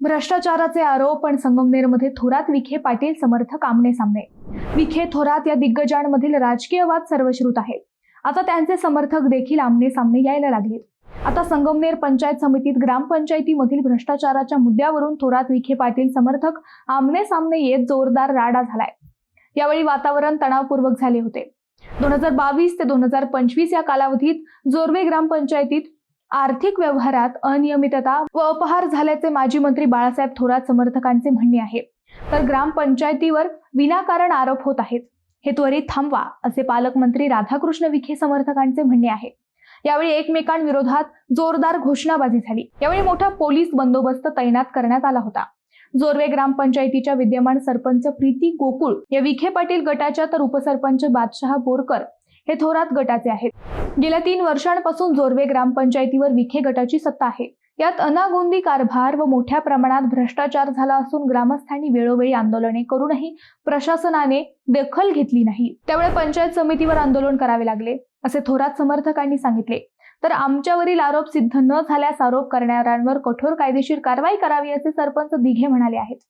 भ्रष्टाचाराचे आरोप पण संगमनेरमध्ये थोरात विखे पाटील समर्थक आमने सामने. विखे थोरात या दिग्गजांमधील राजकीय वाद सर्वश्रुत आहेत. आता त्यांचे समर्थक देखील आमने सामने यायला लागलेत. आता संगमनेर पंचायत समितीत ग्रामपंचायतीमधील भ्रष्टाचाराच्या मुद्द्यावरून थोरात विखे पाटील समर्थक आमने सामने येत जोरदार राडा झालाय. यावेळी वातावरण तणावपूर्वक झाले होते. दोन हजार बावीस ते दोन हजार पंचवीस या कालावधीत जोरवे ग्रामपंचायतीत आर्थिक व्यवहारात अनियमितता व अपहार झाल्याचे माजी मंत्री बाळासाहेब थोरात समर्थकांचे म्हणणे आहे. तर ग्रामपंचायतीवर विनाकारण आरोप होत आहेत. हे त्वरित थांबवा असे पालकमंत्री राधाकृष्ण विखे समर्थकांचे म्हणणे आहे. यावेळी एकमेकांविरोधात जोरदार घोषणाबाजी झाली. यावेळी मोठा पोलीस बंदोबस्त तैनात करण्यात आला होता. जोरवे ग्रामपंचायतीच्या विद्यमान सरपंच प्रीती गोकुळ या विखे पाटील गटाच्या तर उपसरपंच बादशहा बोरकर हे थोरात गटाचे आहेत. गेल्या तीन वर्षांपासून जोरवे ग्रामपंचायतीवर विखे गटाची सत्ता आहे. यात अनागोंदी कारभार व मोठ्या प्रमाणात भ्रष्टाचार झाला असून ग्रामस्थांनी वेळोवेळी आंदोलने करूनही प्रशासनाने दखल घेतली नाही. त्यामुळे पंचायत समितीवर आंदोलन करावे लागले असे थोरात समर्थकांनी सांगितले. तर आमच्यावरील आरोप सिद्ध न झाल्यास आरोप करणाऱ्यांवर कठोर कायदेशीर कारवाई करावी असे सरपंच दिघे म्हणाले आहेत.